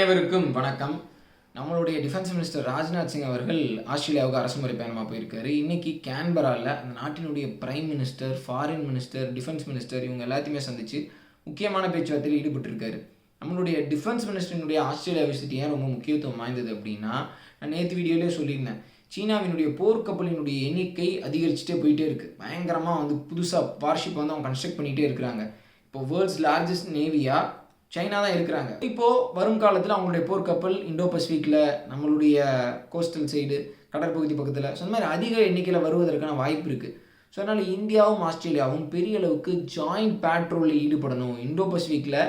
அனைவருக்கும் வணக்கம். நம்மளுடைய டிஃபென்ஸ் மினிஸ்டர் ராஜ்நாத் சிங் அவர்கள் ஆஸ்திரேலியாவுக்கு அரசுமுறை பயணமாக போயிருக்காரு. இன்னைக்கு கேன்பராவில் அந்த நாட்டினுடைய prime minister foreign minister defence minister இவங்க எல்லாத்தையுமே சந்திச்சு முக்கியமான பேச்சுவார்த்தையில் ஈடுபட்டிருக்காரு. நம்மளுடைய டிஃபென்ஸ் மினிஸ்டரினுடைய ஆஸ்திரேலியா விசிட் ஏன் ரொம்ப முக்கியத்துவம் வாய்ந்தது அப்படின்னா நான் நேற்று வீடியோலேயே சொல்லியிருந்தேன். சீனாவினுடைய போர்க்கப்பலினுடைய எண்ணிக்கை அதிகரிச்சுட்டே போயிட்டே இருக்குது பயங்கரமாக வந்து புதுசாக வார்ஷிப் வந்து அவங்க கன்ஸ்ட்ரக்ட் பண்ணிகிட்டே இருக்கிறாங்க. இப்போ வேர்ல்ட்ஸ் லார்ஜஸ்ட் நேவியாக சைனா தான் இருக்கிறாங்க இப்போது வரும் காலத்தில் அவங்களுடைய போர்க்கப்பல் இண்டோ பசிஃபிக்கில் நம்மளுடைய கோஸ்டல் சைடு கடற்பகுதி பக்கத்தில். ஸோ அந்த மாதிரி அதிக எண்ணிக்கையில் வருவதற்கான வாய்ப்பு இருக்குது ஸோ அதனால் இந்தியாவும் ஆஸ்திரேலியாவும் பெரிய அளவுக்கு ஜாயிண்ட் பேட்ரோலில் ஈடுபடணும். இண்டோ பசிஃபிக்கில்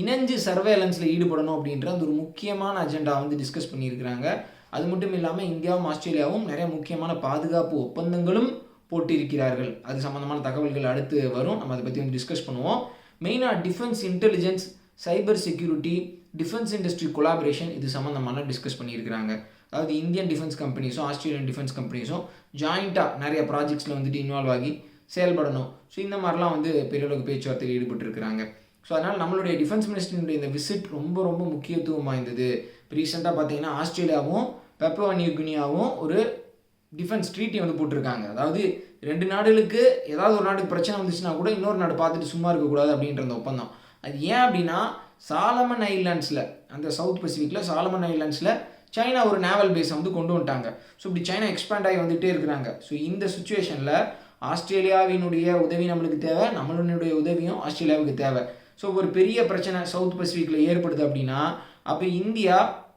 இணைஞ்சு சர்வேலன்ஸில் ஈடுபடணும் அப்படின்ற அந்த ஒரு முக்கியமான அஜெண்டா வந்து டிஸ்கஸ் பண்ணியிருக்கிறாங்க. அது மட்டும் இல்லாமல் இந்தியாவும் ஆஸ்திரேலியாவும் நிறைய முக்கியமான பாதுகாப்பு ஒப்பந்தங்களும் போட்டிருக்கிறார்கள். அது சம்மந்தமான தகவல்கள் அடுத்து வரும். நம்ம அதை பற்றி வந்து டிஸ்கஸ் பண்ணுவோம். மெயினாக defence intelligence cyber security defence industry collaboration இது சம்மந்தமான டிஸ்கஸ் பண்ணியிருக்கிறாங்க. அதாவது இந்தியன் டிஃபென்ஸ் கம்பெனிஸும் ஆஸ்திரேலியன் டிஃபென்ஸ் கம்பெனிஸும் ஜாயிண்ட்டாக நிறைய ப்ராஜெக்ட்ஸில் வந்துட்டு இன்வால்வ் ஆகி செயல்படணும். ஸோ இந்த மாதிரிலாம் வந்து பெரிய அளவுக்கு பேச்சுவார்த்தையில் ஈடுபட்டிருக்கிறாங்க. ஸோ அதனால் நம்மளுடைய டிஃபென்ஸ் மினிஸ்டரினுடைய இந்த விசிட் ரொம்ப ரொம்ப முக்கியத்துவம் வாய்ந்தது. இப்போ ரீசெண்டாக பார்த்தீங்கன்னா ஆஸ்திரேலியாவும் பெப்பவா நியூகினியாவும் ஒரு டிஃபென்ஸ் ட்ரீட்டி வந்து போட்டிருக்காங்க. அதாவது ரெண்டு நாடுகளுக்கு ஏதாவது ஒரு நாட்டுக்கு பிரச்சனை வந்துச்சுன்னா கூட இன்னொரு நாடு பார்த்துட்டு சும்மா இருக்கக்கூடாது அப்படின்ற அந்த ஒப்பந்தம். அது ஏன் அப்படின்னா சாலமன் ஐலாண்ட்ஸில் அந்த சவுத் பசிஃபிக்கில் சாலமன் ஐலாண்ட்ஸில் சைனா ஒரு நேவல் பேஸை வந்து கொண்டு வந்துட்டாங்க. ஸோ இப்படி சைனா எக்ஸ்பேண்ட் ஆகி வந்துகிட்டே இருக்கிறாங்க. ஸோ இந்த சுச்சுவேஷனில் ஆஸ்திரேலியாவினுடைய உதவி நம்மளுக்கு தேவை நம்மளுடைய உதவியும் ஆஸ்திரேலியாவுக்கு தேவை. ஸோ ஒரு பெரிய பிரச்சனை சவுத் பசிஃபிக்கில் ஏற்படுது அப்படின்னா அப்போ இந்தியா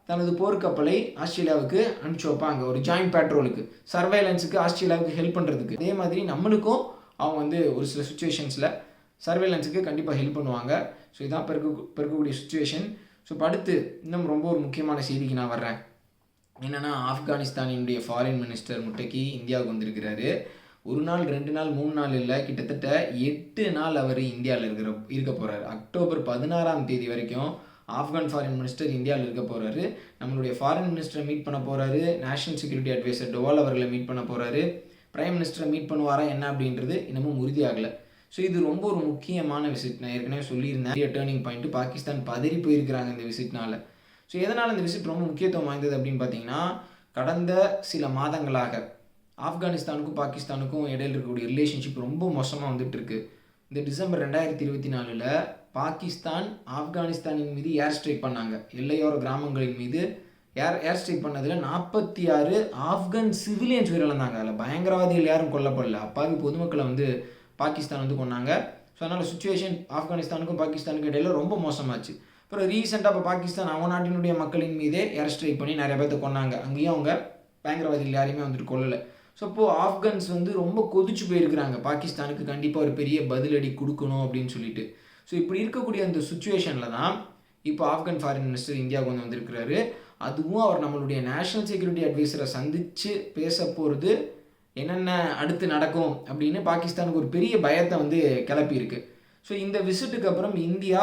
தனது போர்க்கப்பலை ஆஸ்திரேலியாவுக்கு அனுப்பிச்சு வைப்பாங்க ஒரு ஜாயிண்ட் பேட்ரோலுக்கு சர்வேலன்ஸுக்கு ஆஸ்திரேலியாவுக்கு ஹெல்ப் பண்ணுறதுக்கு அதே மாதிரி நம்மளுக்கும் அவங்க வந்து ஒரு சில சுச்சுவேஷன்ஸில் சர்வேலன்ஸுக்கு கண்டிப்பாக ஹெல்ப் பண்ணுவாங்க. ஸோ இதான் பெருக்க பெருக்கக்கூடிய சுச்சுவேஷன் ஸோ இப்போ அடுத்து இன்னும் ரொம்ப ஒரு முக்கியமான செய்திக்கு நான் வர்றேன். என்னென்னா ஆப்கானிஸ்தானினுடைய ஃபாரின் மினிஸ்டர் முட்டைக்கு இந்தியாவுக்கு வந்திருக்கிறாரு. ஒரு நாள் ரெண்டு நாள் மூணு நாள் இல்லை கிட்டத்தட்ட எட்டு நாள் அவர் இந்தியாவில் இருக்கிற இருக்க போகிறார் அக்டோபர் பதினாறாம் தேதி வரைக்கும் ஆப்கான் ஃபாரின் மினிஸ்டர் இந்தியாவில் இருக்க போகிறாரு நம்மளுடைய ஃபாரின் மினிஸ்டரை மீட் பண்ண போகிறாரு நேஷனல் செக்யூரிட்டி அட்வைசர் டோவால் அவர்களை மீட் பண்ண போகிறாரு பிரைம் மினிஸ்டரை மீட் பண்ணுவாரா என்ன அப்படின்றது இன்னமும் உறுதியாகலை. ஸோ இது ரொம்ப ஒரு முக்கியமான விசிட் நான் ஏற்கனவே சொல்லியிருந்தேன். டேர்னிங் பாயிண்ட்டு பாகிஸ்தான் பதறி போயிருக்கிறாங்க இந்த விசிட்னால ஸோ எதனால் இந்த விசிட் ரொம்ப முக்கியத்துவம் வாய்ந்தது அப்படின்னு பார்த்தீங்கன்னா கடந்த சில மாதங்களாக ஆப்கானிஸ்தானுக்கும் பாகிஸ்தானுக்கும் இடையில இருக்கக்கூடிய ரிலேஷன்ஷிப் ரொம்ப மோசமாக வந்துட்டுருக்கு. இந்த டிசம்பர் ரெண்டாயிரத்தி இருபத்தி நாலில் பாகிஸ்தான் ஆப்கானிஸ்தானின் மீது ஏர் ஸ்ட்ரைக் பண்ணாங்க. எல்லையோர கிராமங்களின் மீது ஏர் ஏர் ஸ்ட்ரைக் பண்ணதில் நாற்பத்தி ஆறு ஆப்கான் சிவிலியன்ஸ் உயிரிழந்தாங்க. அதில் பயங்கரவாதிகள் யாரும் கொல்லப்படல. அப்பாவி பொதுமக்களை வந்து பாகிஸ்தான் வந்து கொண்டாங்க ஸோ அதனால் சுச்சுவேஷன் ஆப்கானிஸ்தானுக்கும் பாகிஸ்தானுக்கும் இடையில ரொம்ப மோசமாச்சு. அப்புறம் ரீசெண்டாக இப்போ பாகிஸ்தான் அவங்க நாட்டினுடைய மக்களின் மீதே ஏர் ஸ்ட்ரைக் பண்ணி நிறைய பேர்த்த கொண்டாங்க அங்கேயும் அவங்க பயங்கரவாதிகள் யாரையுமே வந்துட்டு கொள்ளலை ஸோ இப்போது ஆப்கன்ஸ் வந்து ரொம்ப கொதிச்சு போயிருக்கிறாங்க. பாகிஸ்தானுக்கு கண்டிப்பாக ஒரு பெரிய பதிலடி கொடுக்கணும் அப்படின்னு சொல்லிட்டு. ஸோ இப்படி இருக்கக்கூடிய அந்த சுச்சுவேஷனில் தான் இப்போ ஆப்கன் ஃபாரின் மினிஸ்டர் இந்தியாவுக்கு வந்து வந்திருக்கிறாரு. அதுவும் அவர் நம்மளுடைய நேஷனல் செக்யூரிட்டி அட்வைசரை சந்தித்து பேச போகிறது என்னென்ன அடுத்து நடக்கும் அப்படின்னு பாகிஸ்தானுக்கு ஒரு பெரிய பயத்தை வந்து கிளப்பியிருக்கு. ஸோ இந்த விசிட்டுக்கு அப்புறம் இந்தியா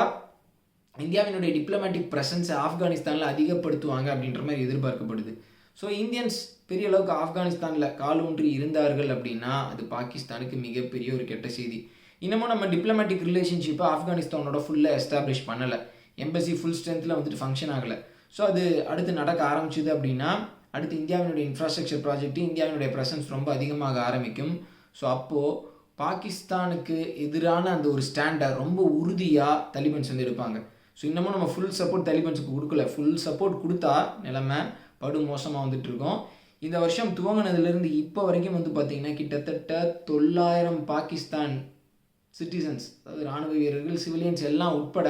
இந்தியாவினுடைய டிப்ளமேட்டிக் ப்ரெசன்ஸை ஆப்கானிஸ்தானில் அதிகப்படுத்துவாங்க அப்படின்ற மாதிரி எதிர்பார்க்கப்படுது. ஸோ இந்தியன்ஸ் பெரிய அளவுக்கு ஆப்கானிஸ்தானில் காலூன்றி இருந்தார்கள் அப்படின்னா அது பாகிஸ்தானுக்கு மிகப்பெரிய ஒரு கெட்ட செய்தி. இன்னமும் நம்ம டிப்ளமேட்டிக் ரிலேஷன்ஷிப்பை ஆப்கானிஸ்தானோட ஃபுல்லாக எஸ்டாப்ளிஷ் பண்ணலை. எம்பசி ஃபுல் ஸ்ட்ரென்த்தில் வந்துட்டு ஃபங்க்ஷன் ஆகலை. ஸோ அது அடுத்து நடக்க ஆரம்பிச்சுது அப்படின்னா அடுத்து இந்தியாவினுடைய இன்ஃப்ராஸ்ட்ரக்சர் ப்ராஜெக்ட் இந்தியாவினுடைய ப்ரெசன்ஸ் ரொம்ப அதிகமாக ஆரம்பிக்கும். ஸோ அப்போது பாகிஸ்தானுக்கு எதிரான அந்த ஒரு ஸ்டாண்டை ரொம்ப உறுதியாக தலிபன்ஸ் வந்து எடுப்பாங்க. ஸோ இன்னமும் நம்ம ஃபுல் சப்போர்ட் தலிபன்ஸுக்கு கொடுக்கல. ஃபுல் சப்போர்ட் கொடுத்தா நிலைமை படு மோசமாக வந்துட்டு இருக்கோம். இந்த வருஷம் துவங்கினதுலேருந்து இப்போ வரைக்கும் வந்து பார்த்திங்கன்னா கிட்டத்தட்ட தொள்ளாயிரம் பாகிஸ்தான் சிட்டிசன்ஸ் அதாவது இராணுவ வீரர்கள் சிவிலியன்ஸ் எல்லாம் உட்பட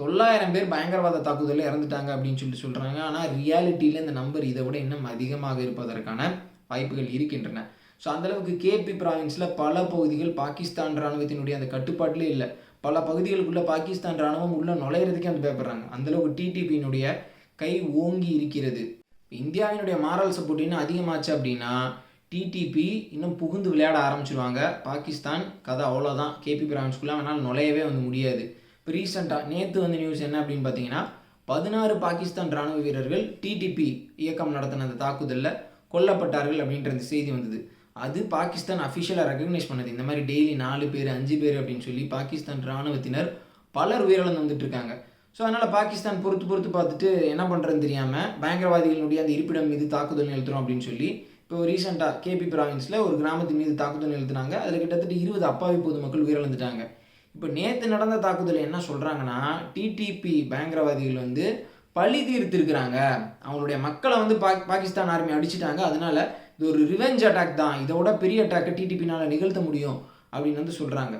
தொள்ளாயிரம் பேர் பயங்கரவாத தாக்குதலில் இறந்துட்டாங்க அப்படின்னு சொல்லி சொல்கிறாங்க ஆனால் ரியாலிட்டியில் இந்த நம்பர் இதை விட இன்னும் அதிகமாக இருப்பதற்கான வாய்ப்புகள் இருக்கின்றன. ஸோ அந்தளவுக்கு கேபி ப்ராவின்ஸில் பல பகுதிகள் பாகிஸ்தான் இராணுவத்தினுடைய அந்த கட்டுப்பாட்டிலே இல்லை. பல பகுதிகளுக்குள்ளே பாகிஸ்தான் இராணுவம் உள்ளே நுழையிறதுக்கே வந்து பயப்படுறாங்க. அந்தளவுக்கு டிடிபியினுடைய கை ஓங்கி இருக்கிறது. இந்தியாவினுடைய மாரல் சப்போர்ட் இன்னும் அதிகமாச்சு அப்படின்னா டிடிபி இன்னும் புகுந்து விளையாட ஆரம்பிச்சிருவாங்க. பாகிஸ்தான் கதை அவ்வளோதான் கேபி ப்ராவின்ஸ்குள்ளே அவனால் நுழையவே வந்து முடியாது. இப்போ ரீசெண்டாக நேற்று வந்து நியூஸ் என்ன அப்படின்னு பார்த்தீங்கன்னா பதினாறு பாகிஸ்தான் ராணுவ வீரர்கள் டிடிபி இயக்கம் நடத்தின அந்த தாக்குதலில் கொல்லப்பட்டார்கள் அப்படின்ற அந்த செய்தி வந்தது. அது பாகிஸ்தான் அஃபிஷியலாக ரெக்கக்னைஸ் பண்ணது. இந்த மாதிரி டெய்லி நாலு பேர் அஞ்சு பேர் அப்படின்னு சொல்லி பாகிஸ்தான் இராணுவத்தினர் பலர் உயிரிழந்து வந்துட்டு இருக்காங்க. ஸோ அதனால் பாகிஸ்தான் பொறுத்து பொறுத்து பார்த்துட்டு என்ன பண்ணுறதுன்னு தெரியாமல் பயங்கரவாதிகளுடைய அந்த இருப்பிடம் மீது தாக்குதல் நிறுத்துறோம் அப்படின்னு சொல்லி இப்போ ரீசெண்டாக கேபி ப்ராவின்ஸில் ஒரு கிராமத்தின் மீது தாக்குதல் நிறுத்தினாங்க அதில் கிட்டத்தட்ட இருபது அப்பாவி பொதுமக்கள் உயிரிழந்துட்டாங்க. இப்போ நேற்று நடந்த தாக்குதல் என்ன சொல்கிறாங்கன்னா டிடிபி பயங்கரவாதிகள் வந்து பழி தீர்த்திருக்கிறாங்க. அவங்களுடைய மக்களை வந்து பா பாகிஸ்தான் ஆர்மி அடிச்சிட்டாங்க. அதனால இது ஒரு ரிவெஞ்ச் அட்டாக் தான். இதோட பெரிய அட்டாக்கை டிடிபினால் நிகழ்த்த முடியும் அப்படின்னு வந்து சொல்கிறாங்க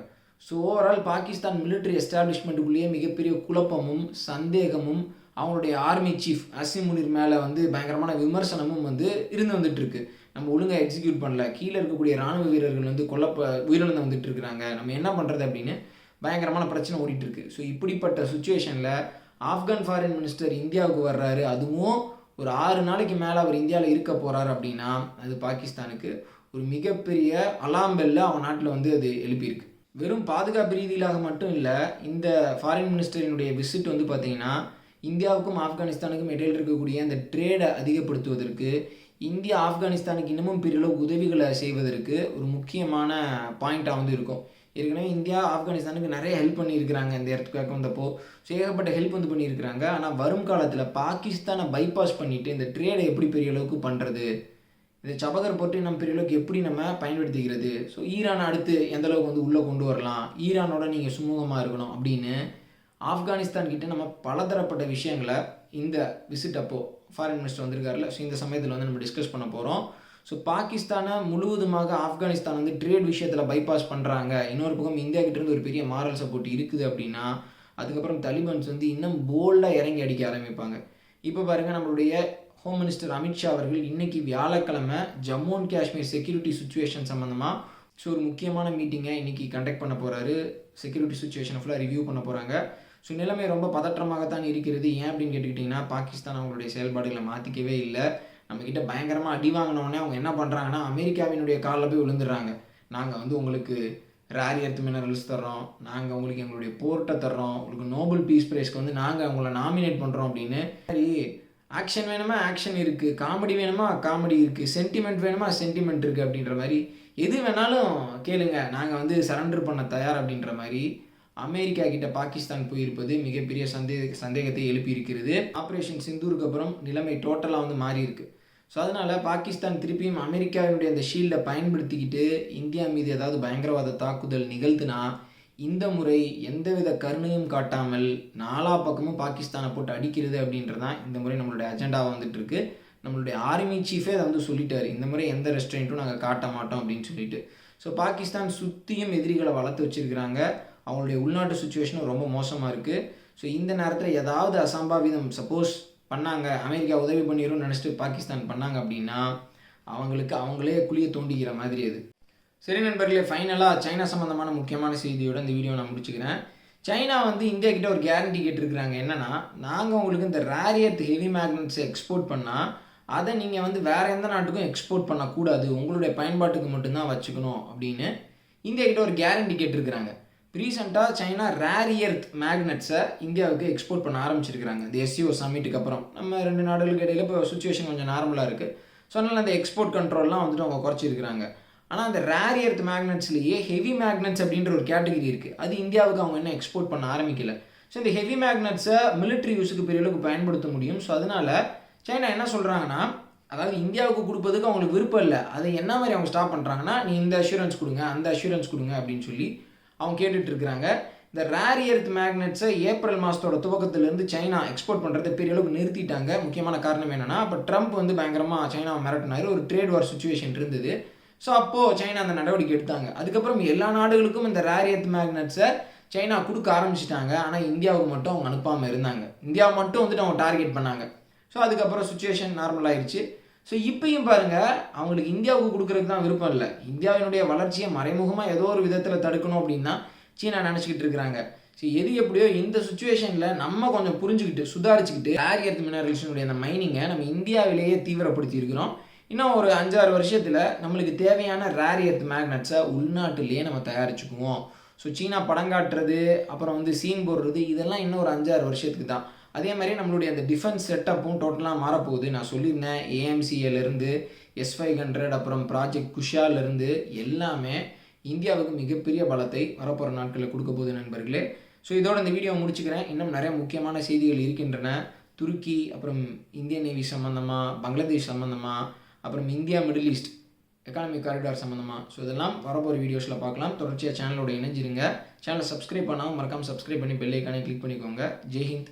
ஸோ ஓவரால் பாகிஸ்தான் மிலிட்ரி எஸ்டாப்ளிஷ்மெண்ட்டுக்குள்ளேயே மிகப்பெரிய குழப்பமும் சந்தேகமும் அவங்களுடைய ஆர்மி சீஃப் அசிம் முனிர் மேலே வந்து பயங்கரமான விமர்சனமும் வந்து இருந்து வந்துட்டுருக்கு. நம்ம ஒழுங்காக எக்ஸிக்யூட் பண்ணல. கீழே இருக்கக்கூடிய ராணுவ வீரர்கள் வந்து கொல்லப்ப உயிரிழந்து வந்துட்டு இருக்கிறாங்க நம்ம என்ன பண்ணுறது அப்படின்னு பயங்கரமான பிரச்சனை ஓடிட்டுருக்கு. ஸோ இப்படிப்பட்ட சுச்சுவேஷனில் ஆப்கான் ஃபாரின் மினிஸ்டர் இந்தியாவுக்கு வர்றாரு. அதுவும் ஒரு ஆறு நாளைக்கு மேலே அவர் இந்தியாவில் இருக்க போகிறாரு அப்படின்னா அது பாகிஸ்தானுக்கு ஒரு மிகப்பெரிய அலாம் பெல்ல அவன் நாட்டில் வந்து அது எழுப்பியிருக்கு. வெறும் பாதுகாப்பு ரீதியிலாக மட்டும் இல்லை இந்த ஃபாரின் மினிஸ்டரினுடைய விசிட் வந்து பார்த்திங்கன்னா இந்தியாவுக்கும் ஆப்கானிஸ்தானுக்கும் இடையில் இருக்கக்கூடிய அந்த ட்ரேடை அதிகப்படுத்துவதற்கு இந்தியா ஆப்கானிஸ்தானுக்கு இன்னமும் பெரிய அளவு உதவிகளை செய்வதற்கு ஒரு முக்கியமான பாயிண்ட்டாக வந்து இருக்கும். ஏற்கனவே இந்தியா ஆப்கானிஸ்தானுக்கு நிறைய ஹெல்ப் பண்ணியிருக்கிறாங்க இந்த இடத்துக்காக வந்தப்போ. ஸோ ஏகப்பட்ட ஹெல்ப் வந்து பண்ணியிருக்கிறாங்க. ஆனால் வரும் காலத்தில் பாகிஸ்தானை பைபாஸ் பண்ணிவிட்டு இந்த ட்ரேடை எப்படி பெரிய அளவுக்கு பண்ணுறது இந்த சபகர் போட்டு நம்ம பெரிய அளவுக்கு எப்படி நம்ம பயன்படுத்திக்கிறது? ஸோ ஈரான் அடுத்து எந்த அளவுக்கு வந்து உள்ளே கொண்டு வரலாம்? ஈரானோட நீங்கள் சுமூகமாக இருக்கணும் அப்படின்னு ஆப்கானிஸ்தான் கிட்ட நம்ம பலதரப்பட்ட விஷயங்களை இந்த விசிட் அப்போது ஃபாரின் மினிஸ்டர் வந்திருக்காருல ஸோ இந்த சமயத்தில் வந்து நம்ம டிஸ்கஸ் பண்ண போகிறோம் ஸோ பாகிஸ்தானை முழுவதுமாக ஆப்கானிஸ்தான் வந்து ட்ரேட் விஷயத்தில் பைபாஸ் பண்ணுறாங்க இன்னொரு பக்கம் இந்தியா கிட்டேருந்து ஒரு பெரிய மாரல் சப்போர்ட் இருக்குது அப்படின்னா அதுக்கப்புறம் தலிபான்ஸ் வந்து இன்னும் போல்டாக இறங்கி அடிக்க ஆரம்பிப்பாங்க. இப்போ பாருங்கள் நம்மளுடைய ஹோம் மினிஸ்டர் அமித்ஷா அவர்கள் இன்றைக்கி வியாழக்கிழமை Jammu and Kashmir security situation சம்மந்தமாக ஸோ ஒரு முக்கியமான மீட்டிங்கை இன்றைக்கி கண்டக்ட் பண்ண போகிறாரு செக்யூரிட்டி சுச்சுவேஷனை ஃபுல்லாக ரிவ்யூ பண்ண போகிறாங்க ஸோ நிலைமை ரொம்ப பதற்றமாகத்தான் இருக்கிறது. ஏன் அப்படின்னு கேட்டுக்கிட்டிங்கன்னா பாகிஸ்தான் அவங்களுடைய செயல்பாடுகளை மாற்றிக்கவே இல்லை. நம்மக்கிட்ட பயங்கரமாக அடி வாங்கினோடனே அவங்க என்ன பண்ணுறாங்கன்னா அமெரிக்காவினுடைய காலில் போய் விழுந்துடுறாங்க. நாங்கள் வந்து உங்களுக்கு ரேர் எர்த் மினரல்ஸ் தர்றோம். நாங்கள் உங்களுக்கு எங்களுடைய போர்ட்டை தர்றோம். உங்களுக்கு நோபல் பீஸ் ப்ரைஸ்க்கு வந்து நாங்கள் உங்களை நாமினேட் பண்ணுறோம் அப்படின்னு. சரி ஆக்ஷன் வேணுமா? ஆக்ஷன் இருக்குது காமெடி வேணுமா? காமெடி இருக்குது சென்டிமெண்ட் வேணுமா? சென்டிமெண்ட் இருக்குது அப்படின்ற மாதிரி. எது வேணாலும் கேளுங்க. நாங்கள் வந்து சரண்டர் பண்ண தயார் அப்படின்ற மாதிரி அமெரிக்கா கிட்ட பாகிஸ்தான் போயிருப்பது மிகப்பெரிய சந்தேக சந்தேகத்தை எழுப்பியிருக்கிறது. ஆப்ரேஷன் சிந்தூருக்கு அப்புறம் நிலைமை டோட்டலாக வந்து மாறி இருக்குது ஸோ அதனால் பாகிஸ்தான் திருப்பியும் அமெரிக்காவினுடைய அந்த ஷீல்டை பயன்படுத்திக்கிட்டு இந்தியா மீது ஏதாவது பயங்கரவாத தாக்குதல் நிகழ்த்துனா இந்த முறை எந்தவித கருணையும் காட்டாமல் நாலா பக்கமும் பாகிஸ்தானை போட்டு அடிக்கிறது அப்படின்றது தான் இந்த முறை நம்மளுடைய அஜெண்டாவாக வந்துட்டுருக்கு. நம்மளுடைய ஆர்மி சீஃபே அதை வந்து சொல்லிட்டார். இந்த முறை எந்த ரெஸ்டாரண்ட்டும் நாங்கள் காட்ட மாட்டோம் அப்படின்னு சொல்லிட்டு. ஸோ பாகிஸ்தான் சுற்றியும் எதிரிகளை வளர்த்து வச்சிருக்கிறாங்க. அவங்களுடைய உள்நாட்டு சுச்சுவேஷனும் ரொம்ப மோசமாக இருக்குது ஸோ இந்த நேரத்தில் ஏதாவது அசம்பாவிதம் சப்போஸ் பண்ணாங்க. அமெரிக்கா உதவி பண்ணிடும்னு நினச்சிட்டு பாகிஸ்தான் பண்ணாங்க அப்படின்னா அவங்களுக்கு அவங்களே குழியை தோண்டிக்கிற மாதிரி அது. சரி நண்பர்களே ஃபைனலாக சைனா சம்மந்தமான முக்கியமான செய்தியோட இந்த வீடியோ நான் முடிச்சுக்கிறேன். சைனா வந்து இந்தியா கிட்ட ஒரு கேரண்டி கேட்டிருக்கிறாங்க. என்னென்னா நாங்கள் உங்களுக்கு இந்த ரேரியத் ஹெவி மேக்னட்ஸை எக்ஸ்போர்ட் பண்ணால் அதை நீங்கள் வந்து வேறு எந்த நாட்டுக்கும் எக்ஸ்போர்ட் பண்ணக்கூடாது. உங்களுடைய பயன்பாட்டுக்கு மட்டும்தான் வச்சுக்கணும் அப்படின்னு இந்தியா கிட்ட ஒரு கேரண்டி கேட்டிருக்கிறாங்க. ரீசெண்டாக சைனா ரேர் எர்த் மேக்னெட்ஸை இந்தியாவுக்கு எக்ஸ்போர்ட் பண்ண ஆரம்பிச்சிருக்கிறாங்க. இந்த எஸ்சிஓ சம்மிட்டுக்கு அப்புறம். நம்ம ரெண்டு நாடுகளுக்கு இடையில இப்போ சுச்சுவேஷன் கொஞ்சம் நார்மலாக இருக்குது ஸோ அதனால் அந்த எக்ஸ்போர்ட் கண்ட்ரோல்லாம் வந்துட்டு அவங்க குறைச்சிருக்கிறாங்க. ஆனால் அந்த ரேர் எர்த் மேக்னெட்ஸ்லேயே ஹெவி மேக்னெட்ஸ் அப்படின்ற ஒரு கேட்டகரி இருக்குது அது இந்தியாவுக்கு அவங்க என்ன எக்ஸ்போர்ட் பண்ண ஆரம்பிக்கல. ஸோ இந்த ஹெவி மேக்னெட்ஸை மிலிட்ரி யூஸுக்கு பெரிய அளவுக்கு பயன்படுத்த முடியும். ஸோ அதனால் சைனா என்ன சொல்கிறாங்கன்னா அதாவது இந்தியாவுக்கு கொடுப்பதுக்கு அவங்களுக்கு விருப்பம் இல்லை. அதை என்ன மாதிரி அவங்க ஸ்டாப் பண்ணுறாங்கன்னா நீ இந்த அஷூரன்ஸ் கொடுங்க அந்த அஷூரன்ஸ் கொடுங்க அப்படின்னு சொல்லி அவங்க கேட்டுட்டு இருக்கிறாங்க இந்த ரேர் எர்த் மேக்னெட்ஸை ஏப்ரல் மாதத்தோட துவக்கத்திலேருந்து சைனா எக்ஸ்போர்ட் பண்ணுறதை பெரிய அளவுக்கு நிறுத்திட்டாங்க. முக்கியமான காரணம் என்னென்னா அப்போ ட்ரம்ப் வந்து பயங்கரமாக சைனாவை மிரட்டினார். ஒரு ட்ரேட் வார் சுச்சுவேஷன் இருந்தது. ஸோ அப்போது சைனா அந்த நடவடிக்கை எடுத்தாங்க. அதுக்கப்புறம் எல்லா நாடுகளுக்கும் இந்த ரேர் எர்த் மேக்னெட்ஸை சைனா கொடுக்க ஆரம்பிச்சிட்டாங்க. ஆனால் இந்தியாவுக்கு மட்டும் அவங்க அனுப்பாமல் இருந்தாங்க. இந்தியாவை மட்டும் வந்துட்டு அவங்க டார்கெட் பண்ணாங்க. ஸோ அதுக்கப்புறம் சுச்சுவேஷன் நார்மல் ஆயிடுச்சு ஸோ இப்பயும் பாருங்கள் அவங்களுக்கு இந்தியாவுக்கு கொடுக்கறதுக்கு தான் விருப்பம் இல்லை. இந்தியாவினுடைய வளர்ச்சியை மறைமுகமாக ஏதோ ஒரு விதத்தில் தடுக்கணும் அப்படின்னா சீனா நினச்சிக்கிட்டு இருக்கிறாங்க. ஸோ எது எப்படியோ இந்த சுச்சுவேஷனில் நம்ம கொஞ்சம் புரிஞ்சுக்கிட்டு சுதாரிச்சுக்கிட்டு ரேர் எர்த் மினரல்ஸினுடைய அந்த மைனிங்கை நம்ம இந்தியாவிலேயே தீவிரப்படுத்தி இருக்கிறோம் இன்னும் ஒரு அஞ்சாறு வருஷத்தில் நம்மளுக்கு தேவையான ரேர் எர்த் மேக்னட்ஸை உள்நாட்டிலேயே நம்ம தயாரிச்சுக்குவோம். ஸோ சீனா படம் காட்டுறது அப்புறம் வந்து சீன் போடுறது இதெல்லாம் இன்னும் ஒரு அஞ்சாறு வருஷத்துக்கு தான். அதே மாதிரி நம்மளுடைய அந்த டிஃபென்ஸ் செட்டப்பும் டோட்டலாக மாறப்போகுது. நான் சொல்லியிருந்தேன் ஏஎம்சிஏலேருந்து எஸ் ஃபைவ் ஹண்ட்ரட் அப்புறம் ப்ராஜெக்ட் குஷாலேருந்து எல்லாமே இந்தியாவுக்கு மிகப்பெரிய பலத்தை வரப்போகிற நாட்களில் கொடுக்க போகுது நண்பர்களே. ஸோ இதோட இந்த வீடியோ முடிச்சுக்கிறேன். இன்னும் நிறைய முக்கியமான செய்திகள் இருக்கின்றன. துருக்கி அப்புறம் இந்தியன் நேவி சம்மந்தமாக பங்களாதேஷ் சம்மந்தமாக அப்புறம் India middle east economic corridor சம்மந்தமாக ஸோ இதெல்லாம் வரப்போகிற வீடியோஸில் பார்க்கலாம். தொடர்ச்சியாக சேனலோட இணைஞ்சிருங்க. சேனலை சப்ஸ்கிரைப் பண்ணாமல் மறக்காமல் சப்ஸ்கிரைப் பண்ணி பெல்லைக்கானே கிளிக் பண்ணிக்கோங்க. ஜெய்ஹிந்த்